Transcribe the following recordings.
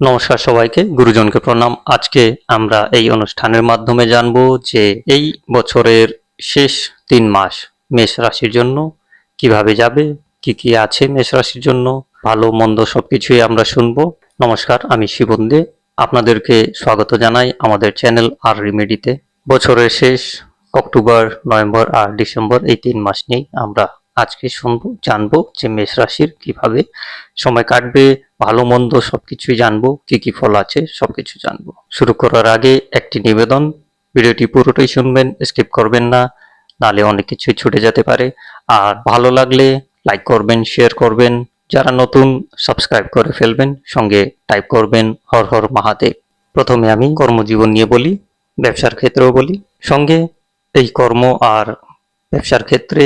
নমস্কার সবাইকে, গুরুজনকে প্রণাম। আজকে আমরা এই অনুষ্ঠানের মাধ্যমে জানব যে এই বছরের শেষ তিন মাস মেষ রাশির জন্য কীভাবে যাবে, কি কি আছে মেষ রাশির জন্য, ভালো, মন্দ সবকিছুই আমরা শুনব। নমস্কার, আমি শিবন দে। আপনাদেরকে স্বাগত জানাই আমাদের চ্যানেল আর রিমেডিতে। বছরের শেষ অক্টোবর, নভেম্বর আর ডিসেম্বর এই তিন মাস নিয়েই আমরা আজকে শুনব, জানব যে মেষ রাশির কীভাবে সময় কাটবে, ভালো মন্দ সবকিছুই জানব, কি কি ফল আছে সবকিছু জানব। শুরু করার আগে একটি নিবেদন, ভিডিওটি পুরোটাই শুনবেন, স্কিপ করবেন না, নালে অনেক কিছুই ছুটে যেতে পারে। আর ভালো লাগলে লাইক করবেন, শেয়ার করবেন, যারা নতুন সাবস্ক্রাইব করে ফেলবেন, সঙ্গে টাইপ করবেন, হর হর মহাদেব। প্রথমে আমি কর্মজীবন নিয়ে বলি, ব্যবসার ক্ষেত্রেও বলি, সঙ্গে এই কর্ম আর ব্যবসার ক্ষেত্রে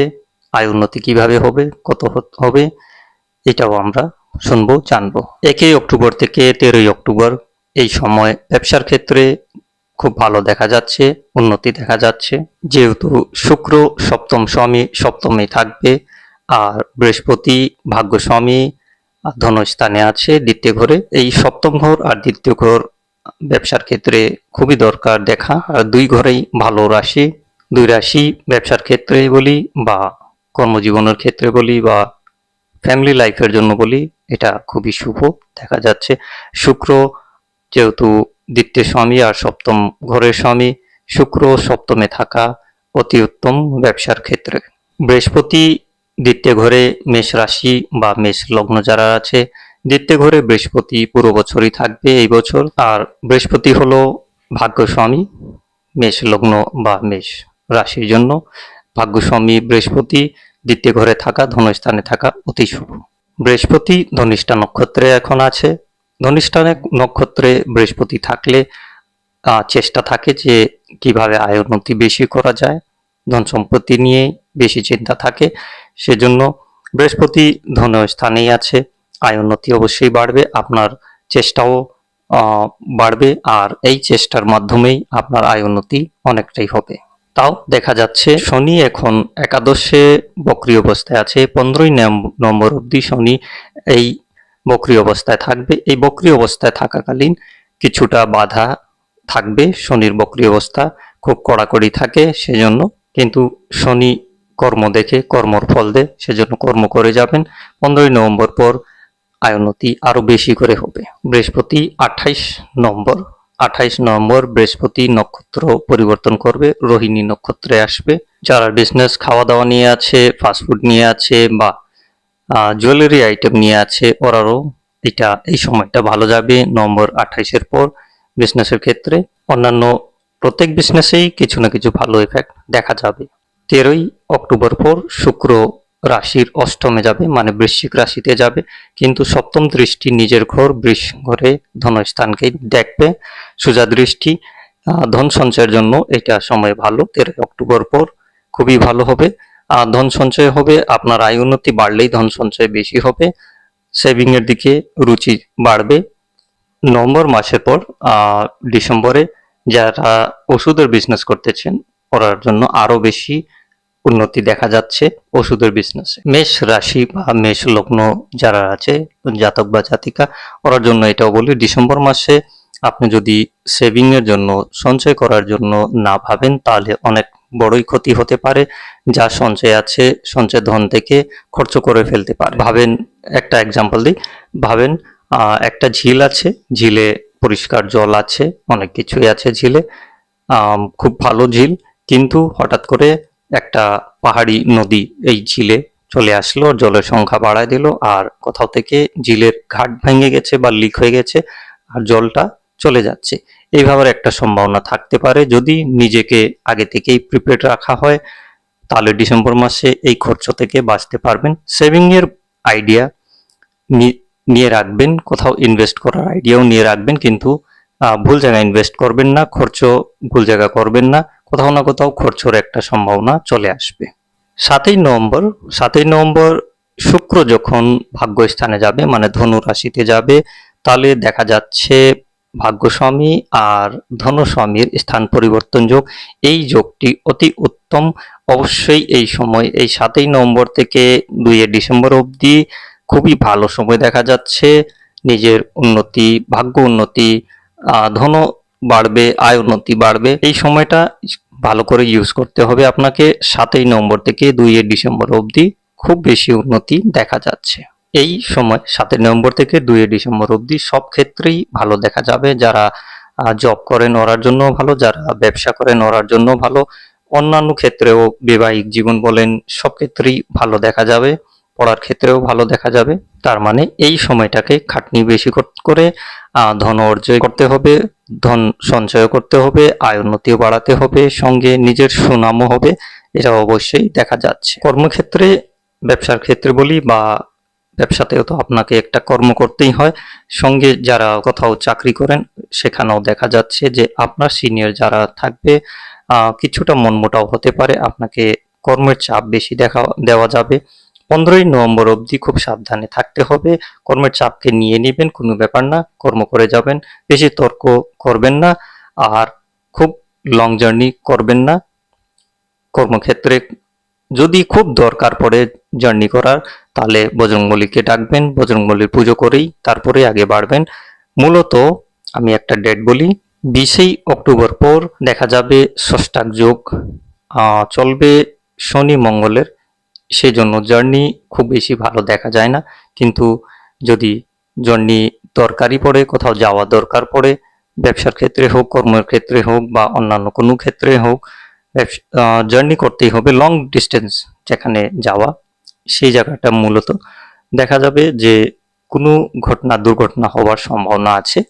আয় উন্নতি কীভাবে হবে, কত হবে, এটাও আমরা শুনব, জানব। একই অক্টোবর থেকে তেরোই অক্টোবর এই সময় ব্যবসার ক্ষেত্রে খুব ভালো দেখা যাচ্ছে, উন্নতি দেখা যাচ্ছে। যেহেতু শুক্র সপ্তম স্বামী সপ্তমে থাকবে আর বৃহস্পতি ভাগ্য স্বামী ধনস্থানে আছে দ্বিতীয় ঘরে। এই সপ্তম ঘর আর দ্বিতীয় ঘর ব্যবসার ক্ষেত্রে খুবই দরকার দেখা। আর দুই ঘরেই ভালো রাশি, দুই রাশি ব্যবসার ক্ষেত্রে বলি বা কর্মজীবনের ক্ষেত্রে বলি বা ফ্যামিলি লাইফের জন্য বলি, এটা খুবই শুভ, দেখা যাচ্ছে। শুক্র যেহেতু দ্বিতীয় স্বামী আর সপ্তম ঘরের স্বামী, শুক্র সপ্তমে থাকা অতি উত্তম ব্যবসার ক্ষেত্রে। বৃহস্পতি দ্বিতীয় ঘরে মেষ রাশি বা মেষ লগ্ন যারা আছে, দ্বিতীয় ঘরে বৃহস্পতি পুরো বছরই থাকবে এই বছর। আর বৃহস্পতি হলো ভাগ্য স্বামী, মেষ লগ্ন বা মেষ রাশির জন্য। ভাগ্যস্বামী বৃহস্পতি দ্বিতীয় ঘরে থাকা, ধনস্থানে থাকা অতি শুভ। বৃহস্পতি, ধনিষ্ঠা নক্ষত্রে এখন আছে। ধনিষ্ঠা নক্ষত্রে বৃহস্পতি থাকলে চেষ্টা থাকে যে কীভাবে আয় উন্নতি বেশি করা যায়। ধন সম্পত্তি নিয়ে বেশি চিন্তা থাকে। সেজন্য বৃহস্পতি ধন স্থানেই আছে। আয় উন্নতি অবশ্যই বাড়বে। আপনার চেষ্টাও বাড়বে। আর এই চেষ্টার মাধ্যমেই আপনার আয় উন্নতি অনেকটাই হবে। তাও দেখা যাচ্ছে শনি এখন একাদশে বক্রি অবস্থায় আছে, পনেরোই নম্বর অবধি শনি এই বক্রি অবস্থায় থাকবে। এই বক্রি অবস্থায় থাকাকালীন কিছুটা বাধা থাকবে, শনির বক্রি অবস্থা খুব কড়াকড়ি থাকে সেজন্য। কিন্তু শনি কর্ম দেখে, কর্মর ফল দেয় সেজন্য কর্ম করে যাবেন। পনেরোই নভেম্বর পর আয়নতি আরও বেশি করে হবে। বৃহস্পতি আঠাইশ নম্বর আঠাইশ নভেম্বর বৃহস্পতি নক্ষত্র পরিবর্তন করবে, রোহিণী নক্ষত্রে আসবে। যারা বিজনেস খাওয়া দাওয়া নিয়ে আছে ফাস্টফুড নিয়ে আছে বা জুয়েলারি আইটেম নিয়ে আছে, ওরারও এটা, এই সময়টা ভালো যাবে নভেম্বর আঠাইশের পর বিজনেসের ক্ষেত্রে। অন্যান্য প্রত্যেক বিজনেসেই কিছু না কিছু ভালো এফেক্ট দেখা যাবে। তেরোই অক্টোবর পর শুক্র রাশির অষ্টমে যাবে মানে বৃশ্চিক রাশিতে যাবে। কিন্তু সপ্তম দৃষ্টি নিজের ঘর, বৃষ ঘরে ধনস্থানকে দেখবে। সোজা দৃষ্টি ধন সঞ্চয়ের জন্য এটা সময় ভালো, তেরোই অক্টোবর পর খুবই ভালো হবে। ধন সঞ্চয় হবে, আপনার আয় উন্নতি বাড়লেই ধন সঞ্চয় বেশি হবে সেভিং এর দিকে রুচি বাড়বে। নভেম্বর মাসের পর ডিসেম্বরে যারা ওষুধের বিজনেস করতেছেন, ওরার জন্য আরও বেশি উন্নতি দেখা যাচ্ছে ওষুধের বিজনেসে মেষ রাশি বা মেষ লগ্ন যারা আছে, জাতক বা জাতিকা, ওরার জন্য এটাও বলি, ডিসেম্বর মাসে আপনি যদি সেভিং এর জন্য, সঞ্চয় করার জন্য না ভাবেন, তাহলে অনেক বড়ই ক্ষতি হতে পারে। যা সঞ্চয় আছে, সঞ্চয় ধন থেকে খরচ করে ফেলতে পারে। ভাবেন, একটা এক্সাম্পল দিই। ভাবেন একটা ঝিল আছে। ঝিলে পরিষ্কার জল আছে, অনেক কিছুই আছে ঝিলে। খুব ভালো ঝিল। কিন্তু হঠাৎ করে একটা পাহাড়ি নদী এই ঝিলে চলে আসলো, জলের সংখ্যা বাড়ায় দিল, আর কোথাও থেকে ঝিলের ঘাট ভেঙে গেছে বা লিক হয়ে গেছে, আর জলটা চলে যাচ্ছে। এইভাবে একটা সম্ভাবনা থাকতে পারে। যদি নিজেকে আগে থেকেই প্রিপেয়ার রাখা হয়, তাহলে ডিসেম্বর মাসে এই খরচ থেকে বাঁচতে পারবেন। সেভিং এর আইডিয়া নিয়ে রাখবেন, কোথাও ইনভেস্ট করার আইডিয়াও নিয়ে রাখবেন, কিন্তু ভুল জায়গায় ইনভেস্ট করবেন না খরচ ভুল জায়গা করবেন না, কোথাও না কোথাও খরচর একটা সম্ভাবনা চলে আসবে। সাতই নভেম্বর সাতই নভেম্বর শুক্র যখন ভাগ্যস্থানে যাবে মানে ধনু রাশিতে যাবে, তাহলে দেখা যাচ্ছে ভাগ্যস্বামী আর ধনস্বামীর স্থান পরিবর্তন যোগ। এই যোগটি অতি উত্তম। অবশ্যই এই সময়, এই সাতই নভেম্বর থেকে দুই ডিসেম্বর অবধি খুবই ভালো সময় দেখা যাচ্ছে। নিজের উন্নতি, ভাগ্য উন্নতি ধন বাড়বে, আয় উন্নতি বাড়বে। এই সময়টা ভালো করে ইউজ করতে হবে আপনাকে। সাতই নভেম্বর থেকে দুই ডিসেম্বর অবধি খুব বেশি উন্নতি দেখা যাচ্ছে। এই সময় সাতই নভেম্বর থেকে দুই ডিসেম্বর অবধি সব ক্ষেত্রেই ভালো দেখা যাবে। যারা জব করেন ওরার জন্য ভালো, যারা ব্যবসা করেন ওরার জন্য ভালো। অন্যান্য ক্ষেত্রেও বৈবাহিক জীবন বলেন, সব ক্ষেত্রেই ভালো দেখা যাবে, পড়ার ক্ষেত্রেও ভালো দেখা যাবে। তার মানে এই সময়টাকে খাটনি বেশি কর- ধন অর্জন করতে হবে, ধন সঞ্চয় করতে হবে, আয় উন্নতিও বাড়াতে হবে, সঙ্গে নিজের সুনামও হবে এটা অবশ্যই দেখা যাচ্ছে। কর্মক্ষেত্রে, ব্যবসার ক্ষেত্রে বলি বা ব্যবসাতেও তো আপনাকে একটা কর্ম করতেই হয়। সঙ্গে যারা কোথাও চাকরি করেন, সেখানেও দেখা যাচ্ছে যে আপনার সিনিয়র যারা থাকবে কিছুটা মনমোটাও হতে পারে। আপনাকে কর্মের চাপ বেশি দেখা, দেওয়া যাবে। পনেরোই নভেম্বর অবধি খুব সাবধানে থাকতে হবে। কর্মের চাপকে নিয়ে নেবেন, কোনো ব্যাপার না, কর্ম করে যাবেন। বেশি তর্ক করবেন না আর খুব লং জার্নি করবেন না। কর্মক্ষেত্রে যদি খুব দরকার পড়ে জার্নি করার তাহলে বজরংবলীকে ডাকবেন, বজরংবলীর পুজো করেই তারপরে আগে বাড়বেন। মূলত আমি একটা ডেট বলি, বিশেই অক্টোবর পর দেখা যাবে ষষ্ঠাক যোগ চলবে শনি মঙ্গলের। সেই জন্য জার্নি খুব বেশি ভালো দেখা যায় না। কিন্তু যদি জার্নি দরকারি পড়ে, কোথাও যাওয়া দরকার পড়ে, ব্যবসার ক্ষেত্রে হোক, কর্মের ক্ষেত্রে হোক বা অন্যান্য কোনো ক্ষেত্রে হোক জার্নি করতেই হবে লং ডিস্টেন্স যেখানে যাওয়া। সেই জায়গাটা মূলত। দেখা যাবে যে কোনো ঘটনা, দুর্ঘটনা হওয়ার সম্ভাবনা আছে।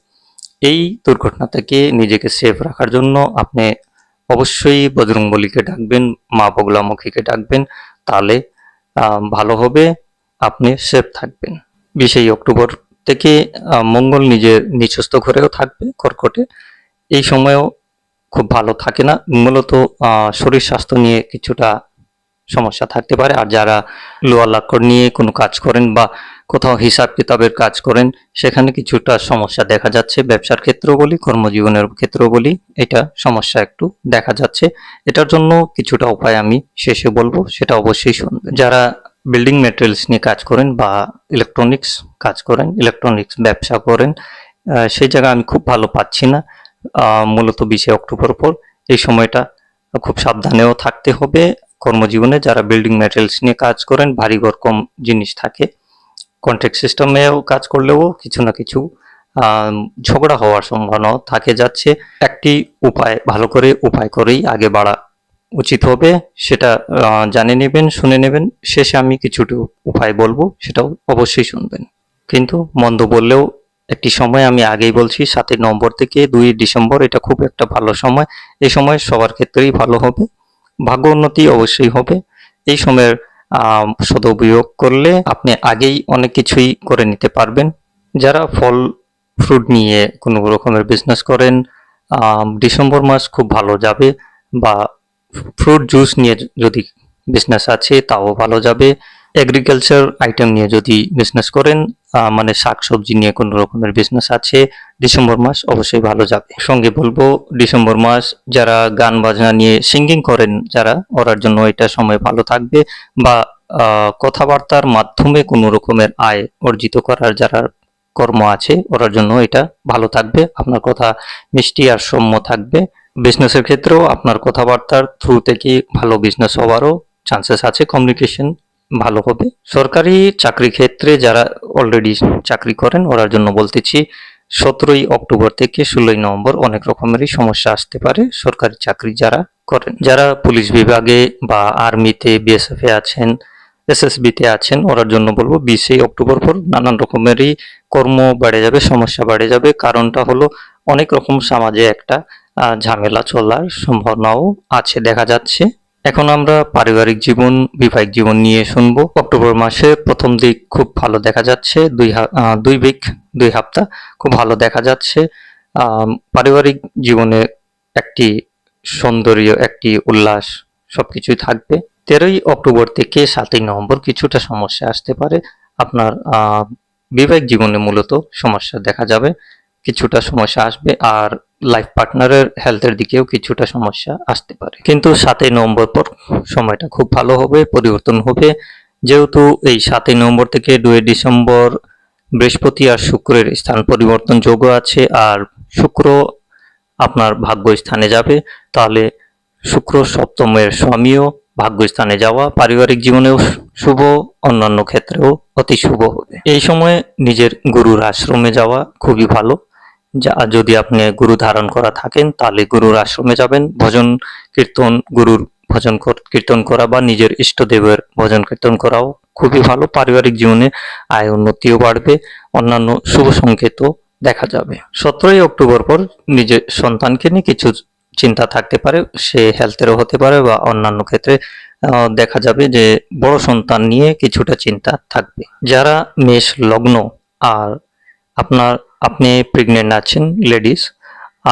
এই দুর্ঘটনা থেকে নিজেকে সেফ রাখার জন্য আপনি অবশ্যই বজরংবলীকে ডাকবেন, মা বগলামুখীকে ডাকবেন। তাহলে ভালো হবে, আপনি সেফ থাকবেন। বিশেই অক্টোবর থেকে মঙ্গল নিজের নিচস্থ ঘরেও থাকবে, কর্কটে। এই সময়েও খুব ভালো থাকে না। মূলত শরীর স্বাস্থ্য নিয়ে কিছুটা সমস্যা থাকতে পারে। আর যারা লোয়ার লাক্ষর নিয়ে কোনো কাজ করেন বা কোথাও হিসাব কিতাবের কাজ করেন, সেখানে কিছুটা সমস্যা দেখা যাচ্ছে। ব্যবসার ক্ষেত্রেও বলি, কর্মজীবনের ক্ষেত্রেও বলি, এটা সমস্যা একটু দেখা যাচ্ছে। এটার জন্য কিছুটা উপায় আমি শেষে বলব, সেটা অবশ্যই শুনবেন যারা বিল্ডিং ম্যাটেরিয়ালস নিয়ে কাজ করেন বা ইলেকট্রনিক্স কাজ করেন ইলেকট্রনিক্স ব্যবসা করেন সেই জায়গা আমি খুব ভালো পাচ্ছি না। মূলত বিশে অক্টোবর পর এই সময়টা খুব সাবধানেও থাকতে হবে। কর্মজীবনে যারা বিল্ডিং ম্যাটেরিয়ালস নিয়ে কাজ করেন, ভারী কম জিনিস থাকে। কন্ট্রাক্ট সিস্টেমেও কাজ করলেও কিছু না কিছু ঝগড়া হওয়ার সম্ভাবনা থাকে যাচ্ছে। একটি উপায়, ভালো করে উপায় করেই আগে বাড়া উচিত হবে, সেটা জানে নেবেন, শুনে নেবেন। শেষে আমি কিছুটা উপায় বলব, সেটাও অবশ্যই শুনবেন। কিন্তু মন্দ বললেও একটি সময়, আমি আগেই বলছি, সাতই নভেম্বর থেকে দুই ডিসেম্বর, এটা খুব একটা ভালো সময়। এই সময় সবার ক্ষেত্রেই ভালো হবে। ভাগ্য উন্নতি অবশ্যই হবে। এই সময়ের সদুপয়োগ করলে আপনি আগেই অনেক কিছুই করে নিতে পারবেন। যারা ফল, ফ্রুট নিয়ে কোনো রকমের বিজনেস করেন ডিসেম্বর মাস খুব ভালো যাবে বা ফ্রুট জুস নিয়ে যদি বিজনেস আছে, তাও ভালো যাবে। এগ্রিকালচার আইটেম নিয়ে যদি বিজনেস করেন মানে শাক সবজি নিয়ে কোনো রকমের বিজনেস আছে, ডিসেম্বর মাস অবশ্যই ভালো যাবে। সঙ্গে বলব, ডিসেম্বর মাস যারা গান বাজনা নিয়ে সিঙ্গিং করেন, যারা, ওরার জন্য এটা সময় ভালো থাকবে বা কথাবার্তার মাধ্যমে কোনো রকমের আয় অর্জিত করার যারা কর্ম আছে, ওরার জন্য এটা ভালো থাকবে। আপনার কথা মিষ্টি আর সৌম্য থাকবে। বিজনেসের ক্ষেত্রেও আপনার কথাবার্তার থ্রু থেকে ভালো বিজনেস হওয়ারও চান্সেস আছে কমিউনিকেশন ভালো হবে। সরকারি চাকরি ক্ষেত্রে যারা অলরেডি চাকরি করেন, ওরার জন্য বলতেছি, সতেরোই অক্টোবর থেকে ষোলোই নভেম্বর অনেক রকমেরই সমস্যা আসতে পারে সরকারি চাকরি যারা করেন। যারা পুলিশ বিভাগে বা আর্মিতে বিএসএফ আছেন এসএসবি তে আছেন, ওরার জন্য বলব বিশে অক্টোবর পর নানান রকমেরই কর্ম বেড়ে যাবে, সমস্যা বেড়ে যাবে। কারণটা হলো অনেক রকম সমাজে একটা ঝামেলা চলার সম্ভাবনাও আছে, দেখা যাচ্ছে। এখন আমরা পারিবারিক জীবন, বৈবাহিক জীবন নিয়ে শুনব। অক্টোবর মাসে প্রথম দিক খুব ভালো দেখা যাচ্ছে, দুই দুই উইক দুই সপ্তাহ খুব ভালো দেখা যাচ্ছে। পারিবারিক জীবনে একটি সৌন্দর্য, একটি উল্লাস সবকিছুই থাকবে। তেরোই অক্টোবর থেকে সাতই নভেম্বর কিছুটা সমস্যা আসতে পারে। আপনার বিবাহিক জীবনে মূলত সমস্যা দেখা যাবে, কিছুটা সমস্যা আসবে। আর লাইফ পার্টনারের হেলথের দিকেও কিছুটা সমস্যা আসতে পারে। কিন্তু সাতই নভেম্বর পর সময়টা খুব ভালো হবে, পরিবর্তন হবে। যেহেতু এই সাতই নভেম্বর থেকে দুই ডিসেম্বর বৃহস্পতি আর শুক্রের স্থান পরিবর্তন যোগ আছে, আর শুক্র আপনার ভাগ্য স্থানে যাবে। তাহলে শুক্র সপ্তমের স্বামীও ভাগ্যস্থানে যাওয়া পারিবারিক জীবনেও শুভ, অন্যান্য ক্ষেত্রেও অতি শুভ হবে। এই সময়ে নিজের গুরুর আশ্রমে যাওয়া খুবই ভালো। যা যদি আপনি গুরু ধারণ করা থাকেন, তাহলে গুরুর আশ্রমে যাবেন, ভজন কীর্তন, গুরুর ভজন কর- কীর্তন করা বা নিজের ইষ্টদেবের ভজন কীর্তন করাও খুবই ভালো, পারিবারিক জীবনে আয় উন্নতিও বাড়বে, অন্যান্য শুভ সংকেতও দেখা যাবে। সতেরোই অক্টোবর পর নিজের সন্তানকে নিয়ে কিছু চিন্তা থাকতে পারে, সে হেলথেরও হতে পারে বা অন্যান্য ক্ষেত্রে দেখা যাবে যে বড় সন্তান নিয়ে কিছুটা চিন্তা থাকবে। যারা মেষ লগ্ন আর আপনার আপনি প্রেগনেন্ট আছেন লেডিস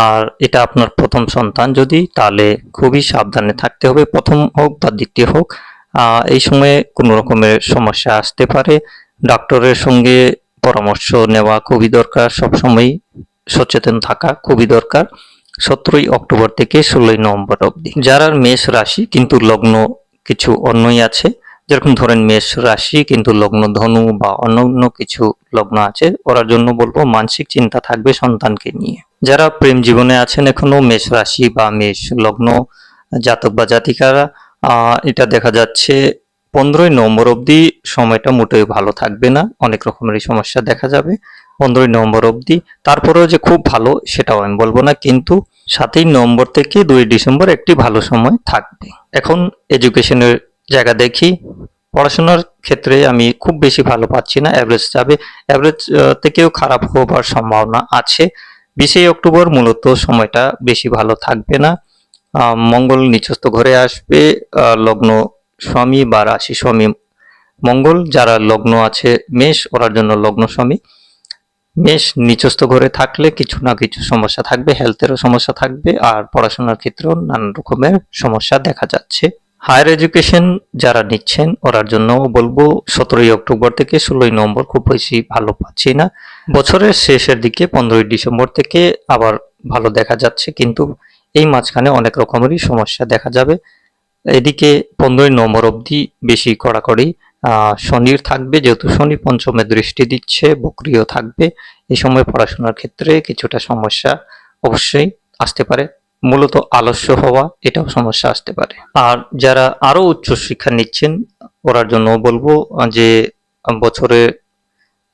আর এটা আপনার প্রথম সন্তান যদি, তাহলে খুবই সাবধানে থাকতে হবে। প্রথম হোক বা দ্বিতীয় হোক এই সময়ে কোনো রকমের সমস্যা আসতে পারে। ডক্টরের সঙ্গে পরামর্শ নেওয়া খুবই দরকার। সবসময় সচেতন থাকা খুবই দরকার। সতেরোই অক্টোবর থেকে ষোলোই নভেম্বর অবধি। যারা মেষ রাশি, কিন্তু লগ্ন কিছু অন্যই আছে যেরকম ধরেন মেষ রাশি, কিন্তু লগ্ন ধনু বা অন্য অন্য কিছু লগ্ন আছে, ওরার জন্য বলব মানসিক চিন্তা থাকবে সন্তানকে নিয়ে। যারা প্রেম জীবনে আছেন এখনও, মেষ রাশি বা মেষ লগ্ন, জাতক বা জাতিকারা এটা দেখা যাচ্ছে পনেরোই নভেম্বর অবধি সময়টা মোটেই ভালো থাকবে না, অনেক রকমেরই সমস্যা দেখা যাবে পনেরোই নভেম্বর অবধি। তারপরেও যে খুব ভালো, সেটাও আমি বলব না, কিন্তু সাতই নভেম্বর থেকে দুই ডিসেম্বর একটি ভালো সময় থাকবে। এখন এডুকেশনের জায়গা দেখি। পড়াশোনার ক্ষেত্রে আমি খুব বেশি ভালো পাচ্ছি না অ্যাভারেজ যাবে। অ্যাভারেজ থেকেও খারাপ হবার সম্ভাবনা আছে। বিশে অক্টোবর মূলত সময়টা বেশি ভালো থাকবে না। মঙ্গল নিচস্থ ঘরে আসবে লগ্ন স্বামী বা রাশি স্বামী। মঙ্গল যারা লগ্ন আছে, মেষ, ওরার জন্য লগ্ন স্বামী। মেষ নিচস্থ ঘরে থাকলে কিছু না কিছু সমস্যা থাকবে হেলথেরও সমস্যা থাকবে, আর পড়াশোনার ক্ষেত্রেও নানান রকমের সমস্যা দেখা যাচ্ছে। হায়ার এডুকেশন যারা নিচ্ছেন, ওরার জন্য বলব সতেরোই অক্টোবর থেকে ষোলোই নভেম্বর খুব বেশি ভালো পাচ্ছি না। বছরের শেষের দিকে পনেরোই ডিসেম্বর থেকে আবার ভালো দেখা যাচ্ছে, কিন্তু এই মাঝখানে অনেক রকমেরই সমস্যা দেখা যাবে। এদিকে পনেরোই নভেম্বর অবধি বেশি কড়াকড়ি শনির থাকবে, যেহেতু শনি পঞ্চমে দৃষ্টি দিচ্ছে, বক্রিয় থাকবে। এই সময় পড়াশোনার ক্ষেত্রে কিছুটা সমস্যা অবশ্যই আসতে পারে। মূলত আলস্য হওয়া এটাও সমস্যা আসতে পারে। আর যারা আরও উচ্চ শিক্ষা নিচ্ছেন ওরার জন্য বলব যে বছরে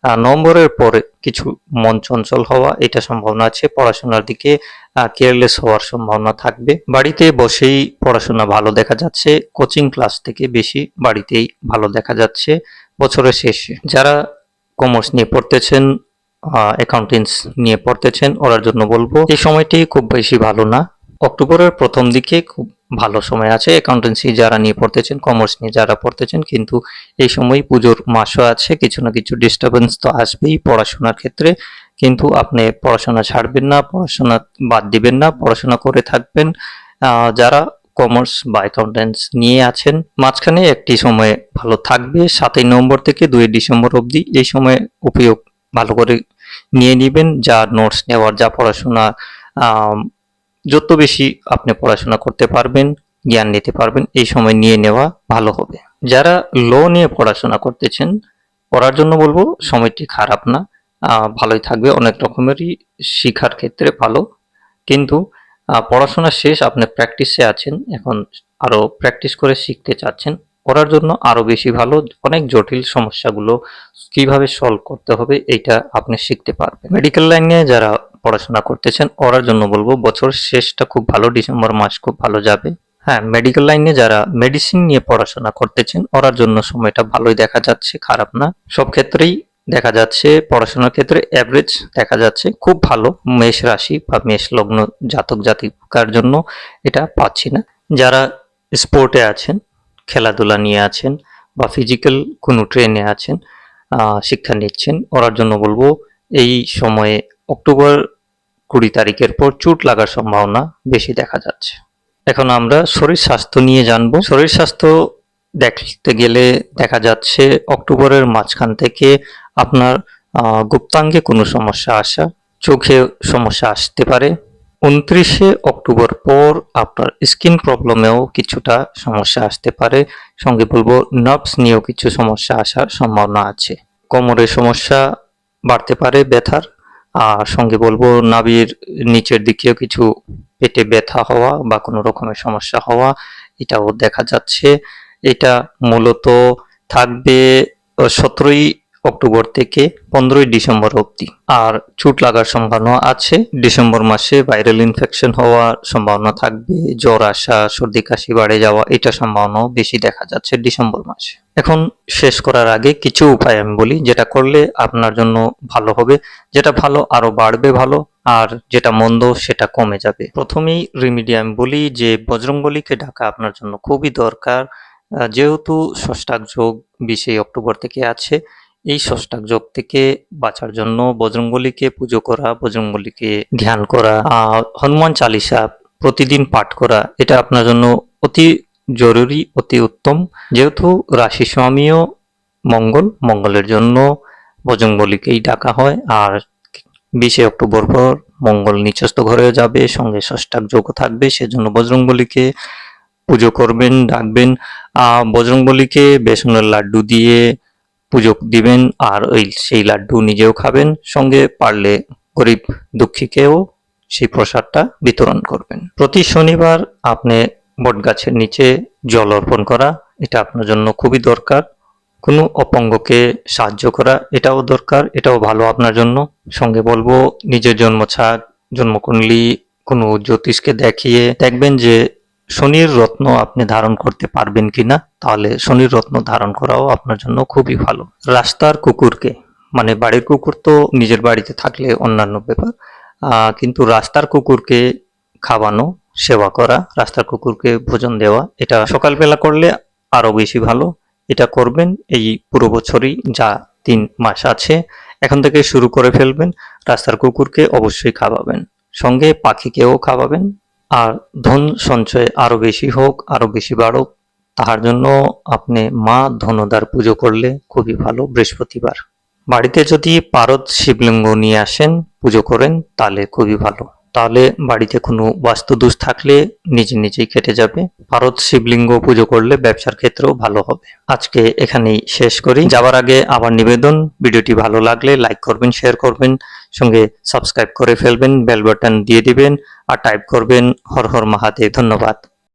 আহ, নভেম্বরের পরে কিছু মন চঞ্চল হওয়া এটা সম্ভাবনা আছে। পড়াশোনার দিকে কেয়ারলেস হওয়ার সম্ভাবনা থাকবে। বাড়িতে বসেই পড়াশোনা ভালো দেখা যাচ্ছে কোচিং ক্লাস থেকে বেশি বাড়িতেই ভালো দেখা যাচ্ছে বছরের শেষে। যারা কমার্স নিয়ে পড়তেছেন অ্যাকাউন্টেন্স নিয়ে পড়তেছেন ওরার জন্য বলব এই সময়টি খুব বেশি ভালো না। অক্টোবরের প্রথম দিকে খুব ভালো সময় আছে। অ্যাকাউন্টেন্সি যারা নিয়ে পড়তেছেন কমার্স নিয়ে যারা পড়তেছেন, কিন্তু এই সময় পুজোর মাসও আছে, কিছু না কিছু ডিস্টারবেন্স তো আসবেই পড়াশোনার ক্ষেত্রে। কিন্তু আপনি পড়াশোনা ছাড়বেন না, পড়াশোনা বাদ দিবেন না, পড়াশোনা করে থাকবেন। যারা কমার্স বা অ্যাকাউন্টেন্স নিয়ে আছেন, মাঝখানে একটি সময় ভালো থাকবে, সাতই নভেম্বর থেকে দুই ডিসেম্বর অবধি এই সময় উপয়োগ ভালো করে নিয়ে নেবেন। যা নোটস নেওয়ার, যা পড়াশোনা যত বেশি আপনি পড়াশোনা করতে পারবেন, জ্ঞান নিতে পারবেন, এই সময় নিয়ে নেওয়া ভালো হবে। যারা লো নিয়ে পড়াশোনা করতেছেন, পড়ার জন্য বলব সময়টি খারাপ না। ভালোই থাকবে, অনেক রকমেরই শিখার ক্ষেত্রে ভালো। কিন্তু পড়াশোনা শেষ, আপনি প্র্যাকটিসে আছেন, এখন আরও প্র্যাকটিস করে শিখতে চাচ্ছেন পড়ার জন্য আরও বেশি ভালো অনেক জটিল সমস্যাগুলো কীভাবে সলভ করতে হবে এইটা আপনি শিখতে পারবেন। মেডিকেল লাইনে যারা পড়াশোনা করতেছেন, ওরার জন্য বলব বছর শেষটা খুব ভালো, ডিসেম্বর মাস খুব ভালো যাবে। হ্যাঁ মেডিকেল লাইনে যারা মেডিসিন নিয়ে পড়াশোনা করতেছেন, ওরার জন্য সময়টা ভালোই দেখা যাচ্ছে, খারাপ না। সব ক্ষেত্রেই দেখা যাচ্ছে, পড়াশোনার ক্ষেত্রে অ্যাভারেজ দেখা যাচ্ছে, খুব ভালো। মেষ রাশি বা মেষ লগ্ন জাতক জাতিকার জন্য এটা পাচ্ছি না। যারা স্পোর্টে আছেন খেলাধুলা নিয়ে আছেন বা ফিজিক্যাল কোনো ট্রেনে আছেন শিক্ষা নিচ্ছেন, ওরার জন্য বলব এই সময়ে অক্টোবর কুড়ি তারিখের পর চোট লাগার সম্ভাবনা বেশি দেখা যাচ্ছে। এখন আমরা শরীর স্বাস্থ্য নিয়ে জানব। শরীর স্বাস্থ্য দেখতে গেলে দেখা যাচ্ছে অক্টোবরের মাঝখান থেকে আপনার গুপ্তাঙ্গে কোনো সমস্যা আসা, চোখে সমস্যা আসতে পারে উনত্রিশে অক্টোবর পর আপনার স্কিন প্রবলেমেও কিছুটা সমস্যা আসতে পারে। সঙ্গে বলব নার্ভস নিয়েও কিছু সমস্যা আসার সম্ভাবনা আছে। কোমরের সমস্যা বাড়তে পারে ব্যথার। আর সঙ্গে বলব, নাভির নিচের দিকেও কিছু পেটে ব্যথা হওয়া বা কোনো রকমের সমস্যা হওয়া, এটাও দেখা যাচ্ছে। এটা মূলত থাকবে সতেরোই অক্টোবর থেকে পনেরোই ডিসেম্বর অবধি। আর চুট লাগার সম্ভাবনা আছে। ডিসেম্বর মাসে ভাইরাল ইনফেকশন হওয়ার সম্ভাবনা থাকবে। জ্বর আসা সর্দি, কাশি বাড়ে যাওয়া, এটা সম্ভাবনাও বেশি দেখা যাচ্ছে ডিসেম্বর মাসে। এখন শেষ করার আগে কিছু উপায় আমি বলি, যেটা করলে আপনার জন্য ভালো হবে। যেটা ভালো আরও বাড়বে ভালো, আর যেটা মন্দ, সেটা কমে যাবে। প্রথমেই রেমিডি আমি বলি যে, বজরংবলীকে ডাকা আপনার জন্য খুবই দরকার। যেহেতু ষষ্ঠাক যোগ বিশে অক্টোবর থেকে আছে এই ষষ্ঠাক যোগ থেকে বাঁচার জন্য বজরংবলীকে পুজো করা বজরংবলীকে ধ্যান করা হনুমান চালিসা প্রতিদিন পাঠ করা, এটা আপনার জন্য অতি জরুরি, অতি উত্তম। যেহেতু রাশি স্বামীও মঙ্গল, মঙ্গলের জন্য বজরংবলীকেই ডাকা হয়, আর বিশে অক্টোবর পর মঙ্গল নিচস্থ ঘরে যাবে, সঙ্গে ষষ্ঠাক যোগও থাকবে, সেজন্য বজরংবলীকে পুজো করবেন, ডাকবেন। আহ বজরংবলীকে বেসনের লাড্ডু দিয়ে পুজো দিবেন আর ওই সেই লাড্ডু নিজেও খাবেন, সঙ্গে পারলে গরিব দুঃখীকেও সেই প্রসাদটা বিতরণ করবেন। প্রতি শনিবার আপনি বটগাছের নিচে জল অর্পণ করা, এটা আপনার জন্য খুবই দরকার। কোনো অপঙ্গকে সাহায্য করা, এটাও দরকার, এটাও ভালো আপনার জন্য। সঙ্গে বলব, নিজের জন্মছাক, জন্মকুণ্ডলী, কোনো জ্যোতিষকে দেখিয়ে দেখবেন যে শনির রত্ন আপনি ধারণ করতে পারবেন কিনা, তাহলে শনির রত্ন ধারণ করাও আপনার জন্য খুবই ভালো। রাস্তার কুকুরকে মানে বাড়ির কুকুর তো নিজের বাড়িতে থাকলে অন্যান্য ব্যাপার কিন্তু রাস্তার কুকুরকে খাওয়ানো, সেবা করা, রাস্তার কুকুরকে ভোজন দেওয়া, এটা সকালবেলা করলে আরও বেশি ভালো। এটা করবেন এই পুরো বছরই যা তিন মাস আছে, এখন থেকে শুরু করে ফেলবেন, রাস্তার কুকুরকে অবশ্যই খাওয়াবেন। সঙ্গে পাখিকেও খাওয়াবেন আর ধন সঞ্চয় আরও বেশি হোক, আরও বেশি বাড়ুক, তাহার জন্য আপনি মা ধনদার পুজো করলে খুবই ভালো বৃহস্পতিবার। বাড়িতে যদি পারদ শিবলিঙ্গ নিয়ে আসেন, পুজো করেন, তাহলে খুবই ভালো। তাহলে বাড়িতে কোনো বাস্তুদোষ থাকলে নিজে নিজেই কেটে যাবে। পারদ শিবলিঙ্গ পুজো করলে ব্যবসার ক্ষেত্রেও ভালো হবে। আজকে এখানেই শেষ করি। যাওয়ার আগে আবার নিবেদন। ভিডিওটি ভালো লাগলে লাইক করবেন, শেয়ার করবেন। সঙ্গে সাবস্ক্রাইব করে ফেলবেন, বেল বাটন দিয়ে দিবেন, আর টাইপ করবেন হর হর মাহাতে। ধন্যবাদ।